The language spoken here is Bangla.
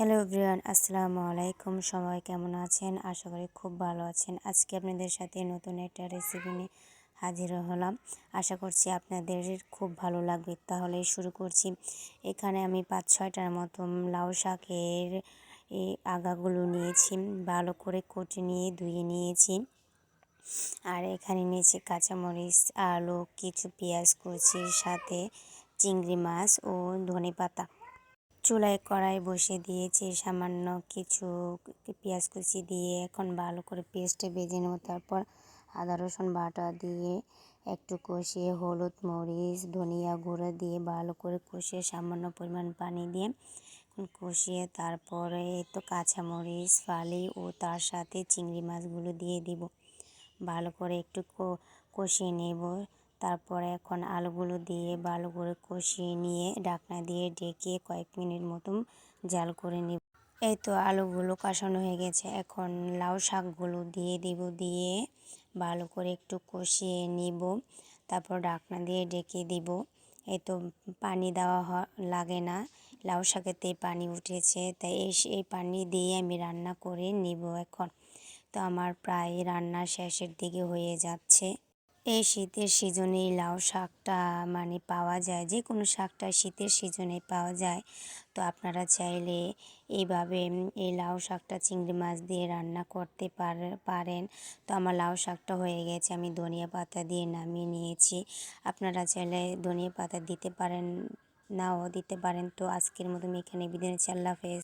হ্যালো এভরিওয়ান, আসসালামু আলাইকুম। সবাই কেমন আছেন? আশা করি খুব ভালো আছেন। আজকে আপনাদের সাথে নতুন একটা রেসিপি নিয়ে হাজির হলাম। আশা করছি আপনাদের খুব ভালো লাগবে। তাহলে শুরু করছি। এখানে আমি পাঁচ ছয়টার মতো লাউ শাকের আগাগুলো নিয়েছি। ভালো করে কুটে নিয়ে ধুয়ে নিয়েছি। আর এখানে নিয়েছি কাঁচামরিচ, আলু, কিছু পেঁয়াজ কুচির সাথে চিংড়ি মাছ ও ধনে পাতা চুলায় কড়াই বসে দিয়েছি, সামান্য কিছু পেঁয়াজ কুচি দিয়ে এখন ভালো করে পেস্টে ভেজে নেব। তারপর আদা, রসুন বাটা দিয়ে একটু কষিয়ে হলুদ, মরিচ, ধনিয়া গুঁড়ো দিয়ে ভালো করে কষিয়ে সামান্য পরিমাণ পানি দিয়ে কষিয়ে তারপরে তো কাঁচামরিচ, ফালি ও তার সাথে চিংড়ি মাছগুলো দিয়ে দিব। ভালো করে একটু কষিয়ে নেব। তারপরে এখন আলুগুলো দিয়ে ভালো করে কষিয়ে নিয়ে ঢাকনা দিয়ে ডেকে কয়েক মিনিট মতন জাল করে নিব। এই তো আলুগুলো কষানো হয়ে গেছে। এখন লাউ শাকগুলো দিয়ে দিব, দিয়ে ভালো করে একটু কষিয়ে নিব। তারপর ঢাকনা দিয়ে ডেকে দিব। এই তো পানি দেওয়া লাগে না। লাউ শাকেতে পানি উঠেছে, তাই এই পানি দিয়ে আমি রান্না করে নিব এখন। তো আমার প্রায় রান্না শেষের দিকে হয়ে যাচ্ছে। এই শীতের সিজনে লাউ শাকটা মানে পাওয়া যায় যে কোনো শাকটা শীতের সিজনে পাওয়া যায়। তো আপনারা চাইলে এইভাবে এই লাউ শাকটা চিংড়ি মাছ দিয়ে রান্না করতে পারেন। তো আমার লাউ শাকটা হয়ে গেছে, আমি ধনিয়া পাতা দিয়ে নামিয়ে নিয়েছি। আপনারা চাইলে ধনিয়া পাতা দিতে পারেন, নাও দিতে পারেন। তো আজকের মতো এখানে বিদায় আল্লাহ হাফেজ।